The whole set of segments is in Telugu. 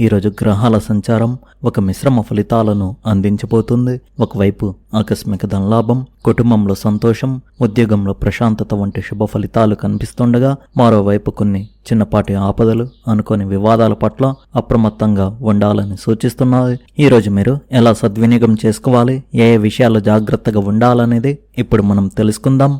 ఈరోజు గ్రహాల సంచారం ఒక మిశ్రమ ఫలితాలను అందించబోతుంది. ఒకవైపు ఆకస్మిక ధనలాభం కుటుంబంలో సంతోషం ఉద్యోగంలో ప్రశాంతత వంటి శుభ ఫలితాలు కనిపిస్తుండగా మరోవైపు కొన్ని చిన్నపాటి ఆపదలు అనుకోని వివాదాల పట్ల అప్రమత్తంగా ఉండాలని సూచిస్తున్నాయి. ఈరోజు మీరు ఎలా సద్వినియోగం చేసుకోవాలి? ఏ ఏ విషయాలు జాగ్రత్తగా ఉండాలనేది ఇప్పుడు మనం తెలుసుకుందాం.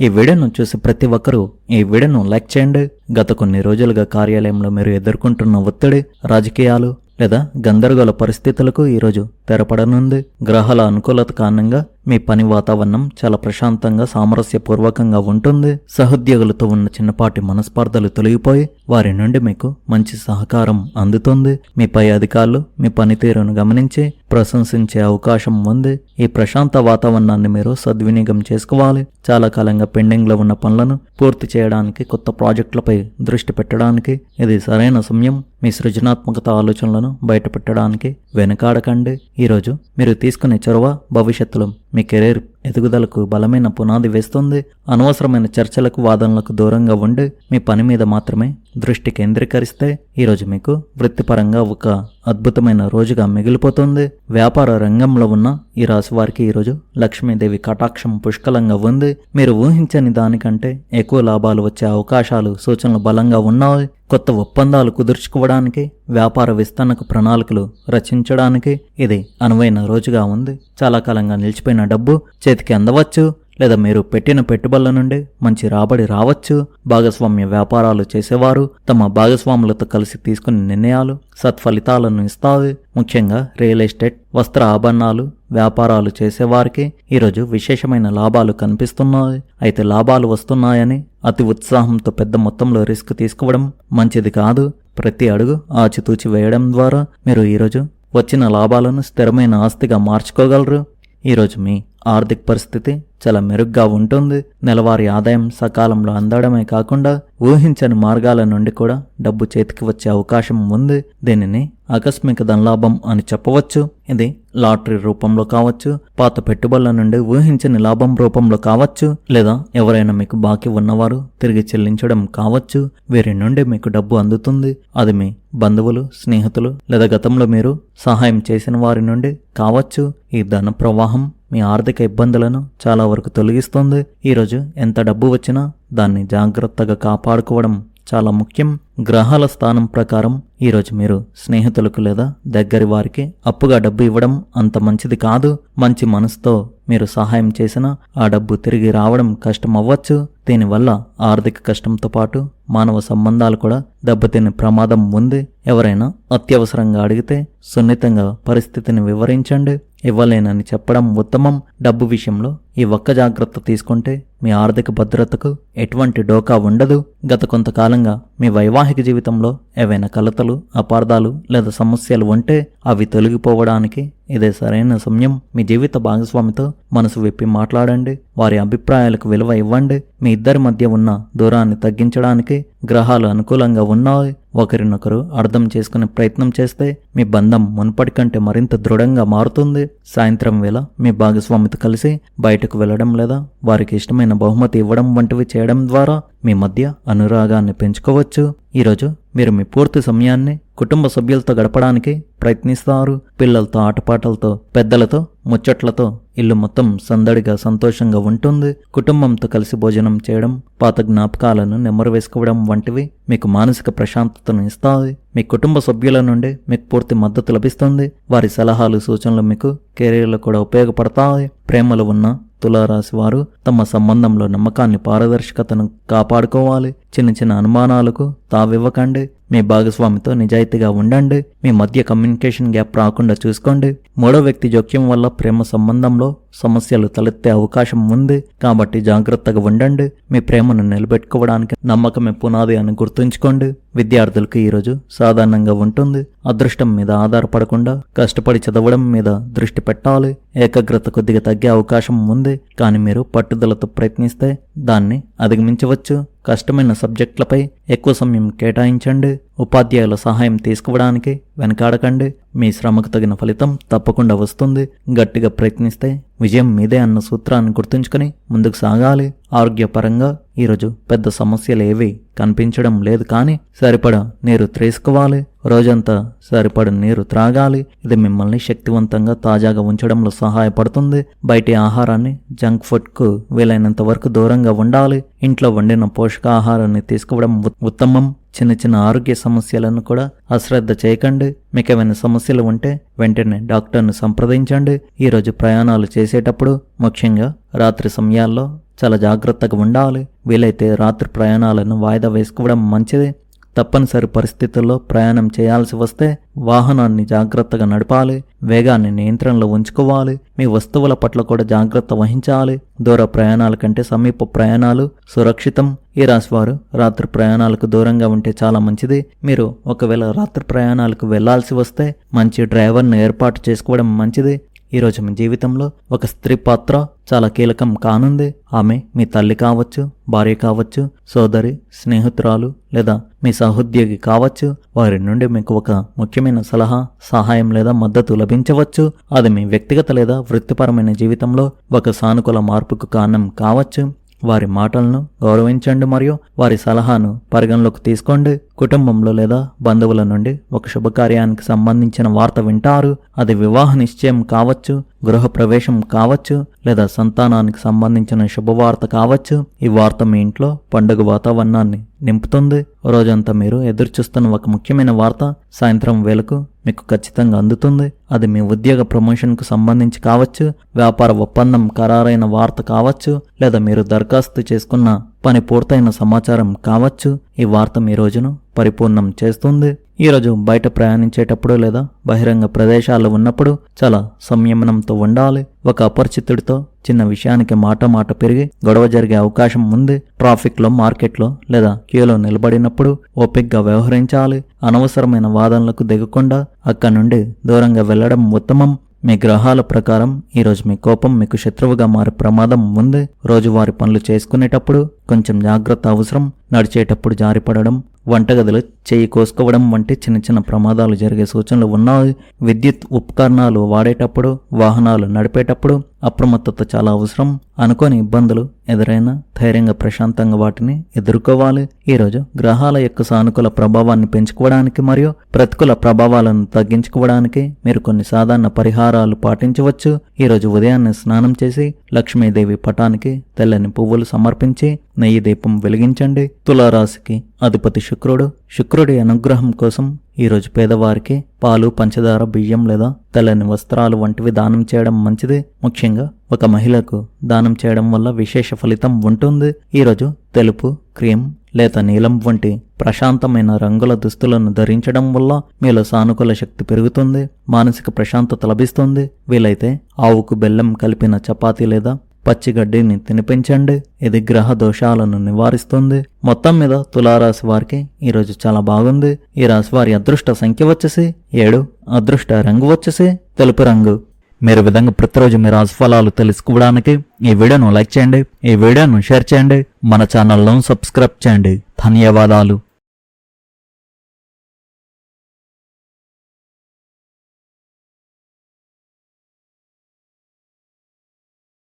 ఈ వీడియోను చూసి ప్రతి ఒక్కరూ ఈ వీడియోను లైక్ చేయండి. గత కొన్ని రోజులుగా కార్యాలయంలో మీరు ఎదుర్కొంటున్న ఒత్తిడి రాజకీయ రాజకీయాలు లేదా గందరగోళ పరిస్థితులకు ఈరోజు తెరపడనుంది. గ్రహాల అనుకూలత కారణంగా మీ పని వాతావరణం చాలా ప్రశాంతంగా సామరస్యపూర్వకంగా ఉంటుంది. సహోద్యోగులతో ఉన్న చిన్నపాటి మనస్పర్ధలు తొలగిపోయి వారి నుండి మీకు మంచి సహకారం అందుతుంది. మీ పై అధికారులు మీ పనితీరును గమనించి ప్రశంసించే అవకాశం ఉంది. ఈ ప్రశాంత వాతావరణాన్ని మీరు సద్వినియోగం చేసుకోవాలి. చాలా కాలంగా పెండింగ్లో ఉన్న పనులను పూర్తి చేయడానికి కొత్త ప్రాజెక్టులపై దృష్టి పెట్టడానికి ఇది సరైన సమయం. మీ సృజనాత్మకత ఆలోచనలను బయటపెట్టడానికి వెనుకాడకండి. ఈరోజు మీరు తీసుకునే చొరవ భవిష్యత్తులో మీ కెరీర్ ఎదుగుదలకు బలమైన పునాది వేస్తుంది. అనవసరమైన చర్చలకు వాదనలకు దూరంగా ఉండి మీ పని మీద మాత్రమే దృష్టి కేంద్రీకరిస్తే ఈరోజు మీకు వృత్తిపరంగా ఒక అద్భుతమైన రోజుగా మిగిలిపోతుంది. వ్యాపార రంగంలో ఉన్న ఈ రాశి వారికి ఈరోజు లక్ష్మీదేవి కటాక్షం పుష్కలంగా ఉంది. మీరు ఊహించని దానికంటే ఎక్కువ లాభాలు వచ్చే అవకాశాలు సూచనలు బలంగా ఉన్నాయి. కొత్త ఒప్పందాలు కుదుర్చుకోవడానికి వ్యాపార విస్తరణకు ప్రణాళికలు రచించడానికి ఇది అనువైన రోజుగా ఉంది. చాలా కాలంగా నిలిచిపోయిన డబ్బు చేతికి అందవచ్చు లేదా మీరు పెట్టిన పెట్టుబడుల నుండి మంచి రాబడి రావచ్చు. భాగస్వామ్య వ్యాపారాలు చేసేవారు తమ భాగస్వాములతో కలిసి తీసుకునే నిర్ణయాలు సత్ఫలితాలను ఇస్తాయి. ముఖ్యంగా రియల్ ఎస్టేట్ వస్త్ర ఆభరణాలు వ్యాపారాలు చేసేవారికి ఈరోజు విశేషమైన లాభాలు కనిపిస్తున్నాయి. అయితే లాభాలు వస్తున్నాయని అతి ఉత్సాహంతో పెద్ద మొత్తంలో రిస్క్ తీసుకోవడం మంచిది కాదు. ప్రతి అడుగు ఆచితూచి వేయడం ద్వారా మీరు ఈరోజు వచ్చిన లాభాలను స్థిరమైన ఆస్తిగా మార్చుకోగలరు. ఈరోజు మీ ఆర్థిక పరిస్థితి చాలా మెరుగ్గా ఉంటుంది. నెలవారీ ఆదాయం సకాలంలో అందడమే కాకుండా ఊహించని మార్గాల నుండి కూడా డబ్బు చేతికి వచ్చే అవకాశం ఉంది. దీనిని ఆకస్మిక ధనలాభం అని చెప్పవచ్చు. ఇది లాటరీ రూపంలో కావచ్చు పాత పెట్టుబడుల నుండి ఊహించని లాభం రూపంలో కావచ్చు లేదా ఎవరైనా మీకు బాకీ ఉన్నవారు తిరిగి చెల్లించడం కావచ్చు. వీరి నుండి మీకు డబ్బు అందుతుంది. అది మీ బంధువులు స్నేహితులు లేదా గతంలో మీరు సహాయం చేసిన వారి నుండి కావచ్చు. ఈ ధన ప్రవాహం మీ ఆర్థిక ఇబ్బందులను చాలా వరకు తొలగిస్తుంది. ఈరోజు ఎంత డబ్బు వచ్చినా దాన్ని జాగ్రత్తగా కాపాడుకోవడం చాలా ముఖ్యం. గ్రహాల స్థానం ప్రకారం ఈరోజు మీరు స్నేహితులకు లేదా దగ్గరి వారికి అప్పుగా డబ్బు ఇవ్వడం అంత మంచిది కాదు. మంచి మనసుతో మీరు సహాయం చేసినా ఆ డబ్బు తిరిగి రావడం కష్టం అవ్వచ్చు దీనివల్ల ఆర్థిక కష్టంతో పాటు మానవ సంబంధాలు కూడా దెబ్బతినే ప్రమాదం ఉంది. ఎవరైనా అత్యవసరంగా అడిగితే సున్నితంగా పరిస్థితిని వివరించండి. ఇవ్వలేనని చెప్పడం ఉత్తమం. డబ్బు విషయంలో ఈ ఒక్క జాగ్రత్త తీసుకుంటే మీ ఆర్థిక భద్రతకు ఎటువంటి డోకా ఉండదు. గత కొంతకాలంగా మీ వైవాహిక జీవితంలో ఏవైనా కలతలు అపార్థాలు లేదా సమస్యలు ఉంటే అవి తొలగిపోవడానికి ఇదే సరైన సమయం. మీ జీవిత భాగస్వామితో మనసు విప్పి మాట్లాడండి. వారి అభిప్రాయాలకు విలువ ఇవ్వండి. మీ ఇద్దరి మధ్య ఉన్న దూరాన్ని తగ్గించడానికి గ్రహాలు అనుకూలంగా ఉన్నాయి. ఒకరినొకరు అర్థం చేసుకునే ప్రయత్నం చేస్తే మీ బంధం మునుపటి కంటే మరింత దృఢంగా మారుతుంది. సాయంత్రం వేళ మీ భాగస్వామితో కలిసి బయటకు వెళ్ళడం లేదా వారికి ఇష్టమైన బహుమతి ఇవ్వడం వంటివి చేయడం ద్వారా మీ మధ్య అనురాగాన్ని పెంచుకోవచ్చు. ఈరోజు మీరు మీ పూర్తి సమయాన్ని కుటుంబ సభ్యులతో గడపడానికి ప్రయత్నిస్తారు. పిల్లలతో ఆటపాటలతో పెద్దలతో ముచ్చట్లతో ఇల్లు మొత్తం సందడిగా సంతోషంగా ఉంటుంది. కుటుంబంతో కలిసి భోజనం చేయడం పాత జ్ఞాపకాలను నెమ్మరు వేసుకోవడం వంటివి మీకు మానసిక ప్రశాంతతను ఇస్తాయి. మీ కుటుంబ సభ్యుల నుండి మీకు పూర్తి మద్దతు లభిస్తుంది. వారి సలహాలు సూచనలు మీకు కెరీర్లో కూడా ఉపయోగపడతాయి. ప్రేమలో ఉన్న తులారాశి వారు తమ సంబంధంలో నమ్మకాన్ని పారదర్శకతను కాపాడుకోవాలి. చిన్న చిన్న అనుమానాలకు తావివ్వకండి. మీ భాగస్వామితో నిజాయితీగా ఉండండి. మీ మధ్య కమ్యూనికేషన్ గ్యాప్ రాకుండా చూసుకోండి. మూడో వ్యక్తి జోక్యం వల్ల ప్రేమ సంబంధంలో సమస్యలు తలెత్తే అవకాశం ఉంది. కాబట్టి జాగ్రత్తగా ఉండండి. మీ ప్రేమను నిలబెట్టుకోవడానికి నమ్మకమే పునాది అని గుర్తుంచుకోండి. విద్యార్థులకు ఈరోజు సాధారణంగా ఉంటుంది. అదృష్టం మీద ఆధారపడకుండా కష్టపడి చదవడం మీద దృష్టి పెట్టాలి. ఏకాగ్రత కొద్దిగా తగ్గే అవకాశం ఉంది. కానీ మీరు పట్టుదలతో ప్రయత్నిస్తే దాన్ని అధిగమించవచ్చు. కష్టమైన సబ్జెక్టులపై ఎక్కువ సమయం కేటాయించండి. ఉపాధ్యాయుల సహాయం తీసుకోవడానికి వెనకాడకండి. మీ శ్రమకు తగిన ఫలితం తప్పకుండా వస్తుంది. గట్టిగా ప్రయత్నిస్తే విజయం మీదే అన్న సూత్రాన్ని గుర్తుంచుకొని ముందుకు సాగాలి. ఆరోగ్యపరంగా ఈరోజు పెద్ద సమస్యలు ఏవి కనిపించడం లేదు కానీ సరిపడ నీరు తీసుకోవాలి రోజంతా సరిపడ నీరు త్రాగాలి. ఇది మిమ్మల్ని శక్తివంతంగా తాజాగా ఉంచడంలో సహాయపడుతుంది. బయటి ఆహారాన్ని జంక్ ఫుడ్కు వీలైనంత వరకు దూరంగా ఉండాలి. ఇంట్లో వండిన పోషకాహారాన్ని తీసుకోవడం ఉత్- ఉత్తమం. చిన్న చిన్న ఆరోగ్య సమస్యలను కూడా అశ్రద్ధ చేయకండి. మీకు ఏమైనా సమస్యలు ఉంటే వెంటనే డాక్టర్ను సంప్రదించండి. ఈరోజు ప్రయాణాలు చేసేటప్పుడు ముఖ్యంగా రాత్రి సమయాల్లో చాలా జాగ్రత్తగా ఉండాలి. వీలైతే రాత్రి ప్రయాణాలను వాయిదా వేసుకోవడం మంచిది. తప్పనిసరి పరిస్థితుల్లో ప్రయాణం చేయాల్సి వస్తే వాహనాన్ని జాగ్రత్తగా నడపాలి వేగాన్ని నియంత్రణలో ఉంచుకోవాలి మీ వస్తువుల పట్ల కూడా జాగ్రత్త వహించాలి. దూర ప్రయాణాల కంటే సమీప ప్రయాణాలు సురక్షితం. ఈ రాశివారు రాత్రి ప్రయాణాలకు దూరంగా ఉంటే చాలా మంచిది. మీరు ఒకవేళ రాత్రి ప్రయాణాలకు వెళ్ళాల్సి వస్తే మంచి డ్రైవర్ను ఏర్పాటు చేసుకోవడం మంచిది. ఈరోజు మీ జీవితంలో ఒక స్త్రీ పాత్ర చాలా కీలకం కానుంది. ఆమె మీ తల్లి కావచ్చు భార్య కావచ్చు సోదరి స్నేహితురాలు లేదా మీ సహోద్యోగి కావచ్చు. వారి నుండి మీకు ఒక ముఖ్యమైన సలహా సహాయం లేదా మద్దతు లభించవచ్చు. అది మీ వ్యక్తిగత లేదా వృత్తిపరమైన జీవితంలో ఒక సానుకూల మార్పుకు కారణం కావచ్చు. వారి మాటలను గౌరవించండి మరియు వారి సలహాను పరిగణలోకి తీసుకోండి. కుటుంబంలో లేదా బంధువుల నుండి ఒక శుభకార్యానికి సంబంధించిన వార్త వింటారు. అది వివాహ నిశ్చయం కావచ్చు గృహ ప్రవేశం కావచ్చు లేదా సంతానానికి సంబంధించిన శుభవార్త కావచ్చు. ఈ వార్త మీ ఇంట్లో పండుగ వాతావరణాన్ని నింపుతుంది. రోజంతా మీరు ఎదురుచూస్తున్న ఒక ముఖ్యమైన వార్త సాయంత్రం వేళకు మీకు ఖచ్చితంగా అందుతుంది. అది మీ ఉద్యోగ ప్రమోషన్కు సంబంధించి కావచ్చు వ్యాపార ఒప్పందం ఖరారైన వార్త కావచ్చు లేదా మీరు దరఖాస్తు చేసుకున్న పని పూర్తయిన సమాచారం కావచ్చు. ఈ వార్త మీ రోజును పరిపూర్ణం చేస్తుంది. ఈరోజు బయట ప్రయాణించేటప్పుడు లేదా బహిరంగ ప్రదేశాల్లో ఉన్నప్పుడు చాలా సంయమనంతో ఉండాలి. ఒక అపరిచితుడితో చిన్న విషయానికి మాట మాట పెరిగి గొడవ జరిగే అవకాశం ఉంది. ట్రాఫిక్లో మార్కెట్లో లేదా క్యూలో నిలబడినప్పుడు ఓపిక్గా వ్యవహరించాలి. అనవసరమైన వాదనలకు దిగకుండా అక్కడి నుండి దూరంగా వెళ్ళడం ఉత్తమం. మీ గ్రహాల ప్రకారం ఈరోజు మీ కోపం మీకు శత్రువుగా మారే ప్రమాదం ఉంది. రోజువారి పనులు చేసుకునేటప్పుడు కొంచెం జాగ్రత్త అవసరం. నడిచేటప్పుడు జారిపడడం వంటగదిలో చేయి కోసుకోవడం వంటి చిన్న చిన్న ప్రమాదాలు జరిగే సూచనలు ఉన్నాయి విద్యుత్ ఉపకరణాలు వాడేటప్పుడు వాహనాలు నడిపేటప్పుడు అప్రమత్తత చాలా అవసరం. అనుకోని ఇబ్బందులు ఎదురైనా ధైర్యంగా ప్రశాంతంగా వాటిని ఎదుర్కోవాలి. ఈరోజు గ్రహాల యొక్క సానుకూల ప్రభావాన్ని పెంచుకోవడానికి మరియు ప్రతికూల ప్రభావాలను తగ్గించుకోవడానికి మీరు కొన్ని సాధారణ పరిహారాలు పాటించవచ్చు. ఈరోజు ఉదయాన్నే స్నానం చేసి లక్ష్మీదేవి పటానికి తెల్లని పువ్వులు సమర్పించి నెయ్యి దీపం వెలిగించండి. తులారాశికి అధిపతి శుక్రుడు. శుక్రుడి అనుగ్రహం కోసం ఈరోజు పేదవారికి పాలు పంచదార బియ్యం లేదా తెల్లని వస్త్రాలు వంటివి దానం చేయడం మంచిది. ముఖ్యంగా ఒక మహిళకు దానం చేయడం వల్ల విశేష ఫలితం ఉంటుంది. ఈరోజు తెలుపు క్రీమ్ లేత నీలం వంటి ప్రశాంతమైన రంగుల దుస్తులను ధరించడం వల్ల మీలో సానుకూల శక్తి పెరుగుతుంది మానసిక ప్రశాంతత లభిస్తుంది. వీలైతే ఆవుకు బెల్లం కలిపిన చపాతీ లేదా పచ్చిగడ్డిని తినిపించండి. ఇది గ్రహ దోషాలను నివారిస్తుంది. మొత్తం మీద తులారాశి వారికి ఈరోజు చాలా బాగుంది. ఈ రాశి వారి అదృష్ట సంఖ్య వచ్చేసి ఏడు అదృష్ట రంగు వచ్చేసి తెలుపు రంగు. మీరు విధంగా ప్రతిరోజు మీ రాశిఫలాలు తెలుసుకోవడానికి ఈ వీడియోను లైక్ చేయండి. ఈ వీడియోను షేర్ చేయండి. మన ఛానల్ను సబ్స్క్రైబ్ చేయండి. ధన్యవాదాలు.